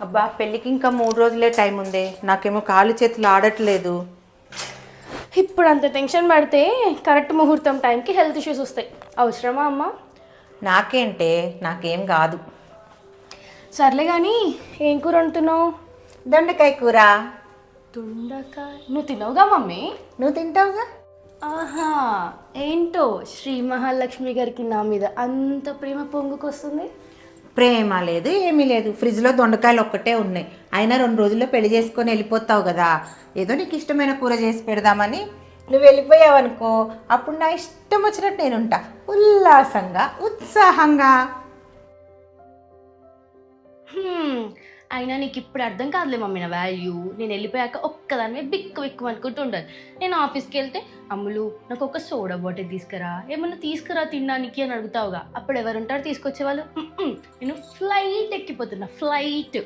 అబ్బా పెళ్ళికి ఇంకా మూడు రోజులే టైం ఉంది. నాకేమో కాలు చేతులు ఆడట్లేదు. ఇప్పుడు అంత టెన్షన్ పడితే కరెక్ట్ ముహూర్తం టైంకి హెల్త్ ఇష్యూస్ వస్తాయి. అవసరమా అమ్మ? నాకేంటే నాకేం కాదు. సర్లే కానీ ఏం కూర వండుతున్నావు? దొండకాయ కూర. దుండకాయ? నువ్వు తినవుగా మమ్మీ? నువ్వు తింటావుగా? ఆహా ఏంటో శ్రీ మహాలక్ష్మి గారికి నా మీద అంత ప్రేమ పొంగుకొస్తుంది. ప్రేమ లేదు ఏమీ లేదు. ఫ్రిడ్జ్లో దొండకాయలు ఒక్కటే ఉన్నాయి. అయినా రెండు రోజుల్లో పెళ్ళి చేసుకొని వెళ్ళిపోతావు కదా. ఏదో నీకు ఇష్టమైన కూర చేసి పెడదామని నువ్వు వెళ్ళిపోయావు అనుకో అప్పుడు నా ఇష్టం వచ్చినట్టు నేను ఉంటా ఉల్లాసంగా ఉత్సాహంగా. అయినా నీకు ఇప్పుడు అర్థం కాదులే మమ్మీ నా వాల్యూ నేను వెళ్ళిపోయాక ఒక్కదానివే బిక్కు బిక్కు అనుకుంటూ ఉండదు నేను ఆఫీస్కి వెళ్తే అమ్ములు నాకు ఒక సోడా బాటిల్ తీసుకురా ఏమన్నా తీసుకురా తినడానికి అని అడుగుతావుగా. అప్పుడు ఎవరుంటారు తీసుకొచ్చేవాళ్ళు? వాళ్ళు నేను ఫ్లైట్ ఎక్కిపోతున్నా ఫ్లైట్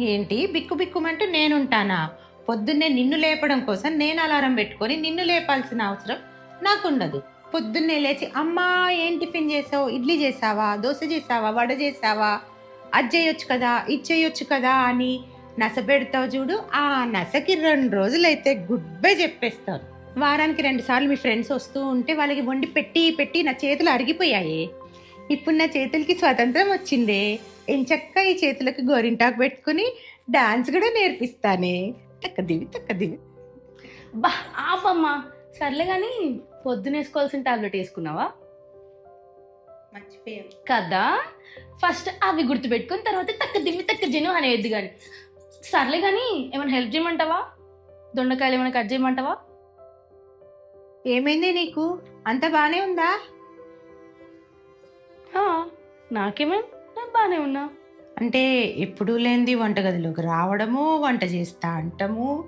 ఏంటి? బిక్కు బిక్కుమంటూ నేనుంటానా? పొద్దున్నే నిన్ను లేపడం కోసం నేను అలారం పెట్టుకొని నిన్ను లేపాల్సిన అవసరం నాకుండదు. పొద్దున్నే లేచి అమ్మా ఏం టిఫిన్ చేసావు? ఇడ్లీ చేసావా? దోశ చేసావా? వడ చేసావా? అది చేయొచ్చు కదా ఇది చేయొచ్చు కదా అని నస పెడతావు చూడు. ఆ నసకి రెండు రోజులైతే గుడ్ బై చెప్పేస్తాను వారానికి రెండు సార్లు మీ ఫ్రెండ్స్ వస్తూ ఉంటే వాళ్ళకి వండి పెట్టి పెట్టి నా చేతులు అరిగిపోయాయి. ఇప్పుడు నా చేతులకి స్వాతంత్రం వచ్చిందే. ఎంచక్క ఈ చేతులకు గోరింటాకు పెట్టుకుని డాన్స్ కూడా నేర్పిస్తానే. తక్కదివి తక్కదివి. బా ఆపమ్మా. సర్లే కానీ పొద్దున వేసుకోవాల్సిన టాబ్లెట్ వేసుకున్నావా? మర్చిపోయాను. కదా? ఫస్ట్ అవి గుర్తుపెట్టుకుని తర్వాత తక్క దిమ్మి తక్క జను అనేది కానీ సర్లే కానీ ఏమైనా హెల్ప్ చేయమంటావా? దొండకాయలు ఏమైనా కట్ చేయమంటావా? ఏమైంది నీకు? అంత బానే ఉందా? నాకేమేం? నేను బాగానే ఉన్నా. అంటే ఎప్పుడూ లేనిది వంటగదిలోకి రావడము వంట చేస్తా అంటము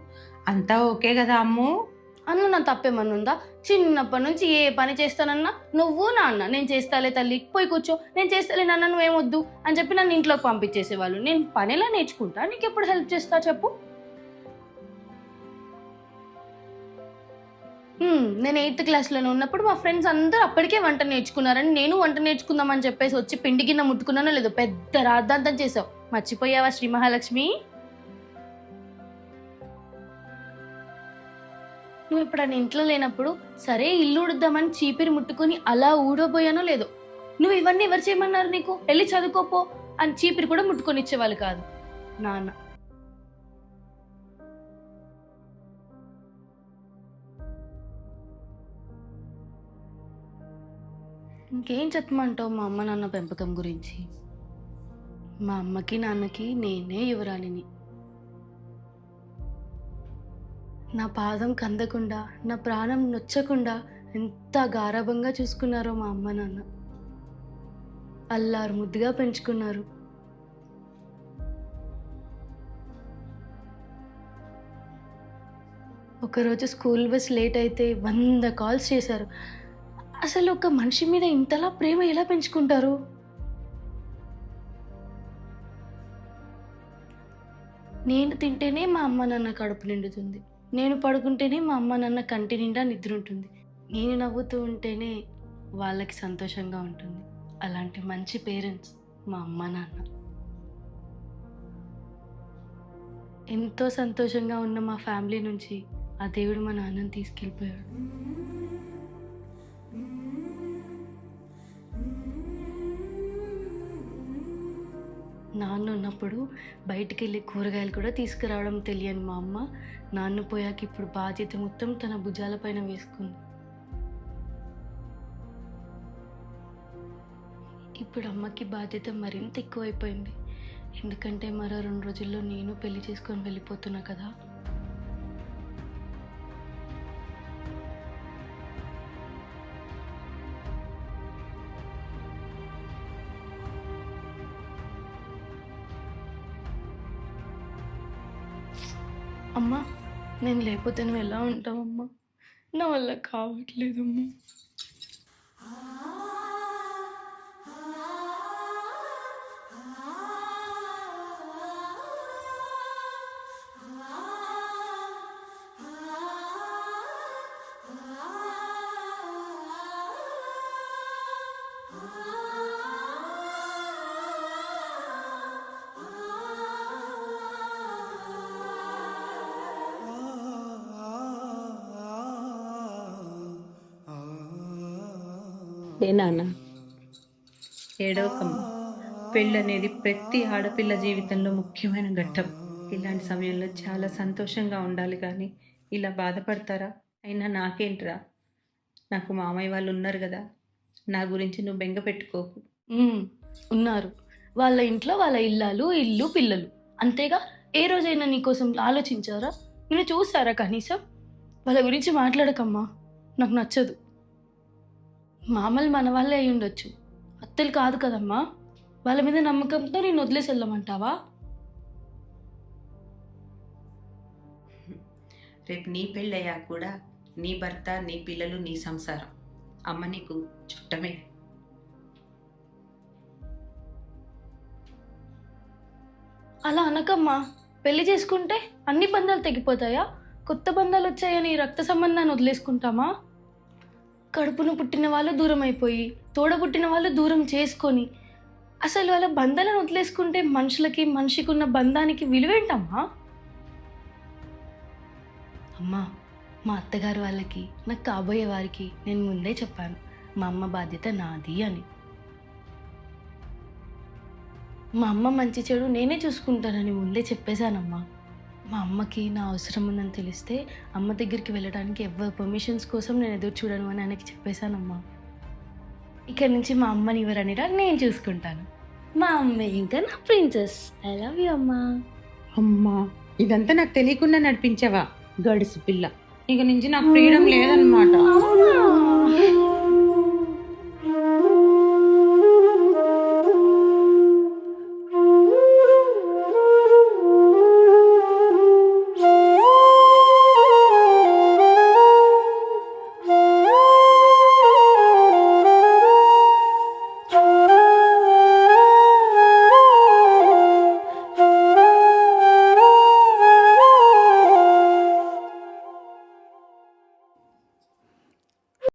అంతా ఓకే కదా అమ్ము? అన్న నా తప్పేమన్నా ఉందా? చిన్నప్పటి నుంచి ఏ పని చేస్తానన్నా నువ్వు నాన్న నేను చేస్తాలే తల్లి పోయి కూర్చో. నేను చేస్తాలే నాన్న నువ్వేమొద్దు అని చెప్పి నన్ను ఇంట్లోకి పంపించేసేవాళ్ళు. నేను పని ఎలా నేర్చుకుంటా? నీకు ఎప్పుడు హెల్ప్ చేస్తా చెప్పు? నేను ఎయిత్ క్లాస్లోనే ఉన్నప్పుడు మా ఫ్రెండ్స్ అందరూ అప్పటికే వంట నేర్చుకున్నారని నేను వంట నేర్చుకుందామని చెప్పేసి వచ్చి పిండి గిన్నె ముట్టుకున్నానో లేదో పెద్ద రాద్ధాంతం చేసావు మర్చిపోయావా శ్రీ మహాలక్ష్మి? నువ్వు ఎప్పుడైనా ఇంట్లో లేనప్పుడు సరే ఇల్లు ఉడుద్దామని చీపిరి ముట్టుకొని అలా ఊడబోయానో లేదో నువ్వు ఇవన్నీ ఎవరు చేయమన్నారు నీకు? వెళ్ళి చదువుకోపో అని చీపిరి కూడా ముట్టుకొని ఇచ్చేవాళ్ళు కాదు. నాన్న. ఇంకేం చెప్పమంటావు మా అమ్మ నాన్న పెంపకం గురించి? మా అమ్మకి నాన్నకి నేనే యువరాణిని. నా పాదం కందకుండా నా ప్రాణం నొచ్చకుండా ఎంత గారాభంగా చూసుకున్నారో మా అమ్మ నాన్న. అల్లారు ముద్దుగా పెంచుకున్నారు. ఒకరోజు స్కూల్ బస్ లేట్ అయితే వంద కాల్స్ చేశారు. అసలు ఒక మనిషి మీద ఇంతలా ప్రేమ ఎలా పెంచుకుంటారు? నేను తింటేనే మా అమ్మ నాన్న కడుపు నిండుతుంది. నేను పడుకుంటేనే మా అమ్మ నాన్న కంటి నిండా నిద్ర ఉంటుంది నేను నవ్వుతూ ఉంటేనే వాళ్ళకి సంతోషంగా ఉంటుంది. అలాంటి మంచి పేరెంట్స్ మా అమ్మ నాన్న. ఎంతో సంతోషంగా ఉన్న మా ఫ్యామిలీ నుంచి ఆ దేవుడు మా నాన్నని తీసుకెళ్ళిపోయాడు. నాన్న ఉన్నప్పుడు బయటికి వెళ్ళి కూరగాయలు కూడా తీసుకురావడం తెలియని మా అమ్మ నాన్న పోయాక ఇప్పుడు బాధ్యత మొత్తం తన భుజాలపైన వేసుకుంది. ఇప్పుడు అమ్మకి బాధ్యత మరింత ఎక్కువైపోయింది. ఎందుకంటే మరో రెండు రోజుల్లో నేను పెళ్ళి చేసుకొని వెళ్ళిపోతున్నా కదా. అమ్మా నేను లేకపోతే నువ్వు ఎలా ఉంటావమ్మా? నా వల్ల కావట్లేదమ్మా. ఏ నాన్న? ఏడవకమ్మ. పెళ్ళి అనేది ప్రతి ఆడపిల్ల జీవితంలో ముఖ్యమైన ఘట్టం. ఇలాంటి సమయంలో చాలా సంతోషంగా ఉండాలి కానీ ఇలా బాధపడతారా? అయినా నాకేంట్రా? నాకు మామయ్య వాళ్ళు ఉన్నారు కదా నా గురించి నువ్వు బెంగ పెట్టుకోకు. ఉన్నారు. వాళ్ళ ఇంట్లో వాళ్ళ ఇల్లాలు ఇల్లు పిల్లలు. అంతేగా? ఏ రోజైనా నీకోసం ఆలోచించారా? నేను చూసారా కనీసం? వాళ్ళ గురించి మాట్లాడకమ్మా. నాకు నచ్చదు. మామలు మన వాళ్ళే అయి ఉండొచ్చు. అత్తలు కాదు కదమ్మా. వాళ్ళ మీద నమ్మకంతో నేను వదిలేసి వెళ్ళమంటావా? రేపు నీ పెళ్ళయ్యాక కూడా నీ భర్త నీ పిల్లలు నీ సంసారం. అమ్మ నీకు చుట్టమే. అలా అనకమ్మా. పెళ్ళి చేసుకుంటే అన్ని బంధాలు తెగిపోతాయా? కొత్త బంధాలు వచ్చాయని రక్త సంబంధాన్ని వదిలేసుకుంటామా? కడుపును పుట్టిన వాళ్ళు దూరం అయిపోయి తోడ పుట్టిన వాళ్ళు దూరం చేసుకొని అసలు వాళ్ళ బంధాలను వదిలేసుకుంటే మనుషులకి మనిషికి ఉన్న బంధానికి విలువేంటమ్మా? అమ్మా మా అత్తగారు వాళ్ళకి నాకు కాబోయే వారికి నేను ముందే చెప్పాను మా అమ్మ బాధ్యత నాది అని. మా అమ్మ మంచి చెడు నేనే చూసుకుంటానని ముందే చెప్పేశానమ్మా. మా అమ్మకి నా అవసరం ఉందని తెలిస్తే అమ్మ దగ్గరికి వెళ్ళడానికి ఎవరి పర్మిషన్స్ కోసం నేను ఎదురు చూడను అని ఆయనకి చెప్పేశానమ్మా. ఇక్కడి నుంచి మా అమ్మని ఎవరనిరా నేను చూసుకుంటాను. మా అమ్మ ఇంకా నా ప్రిన్సెస్ ఐ లవ్ యూ అమ్మా. అమ్మా ఇదంతా నాకు తెలియకుండా నడిపించావా? గడుసు పిల్ల. ఇక నుంచి నాకు ఫ్రీడమ్ లేదనమాట.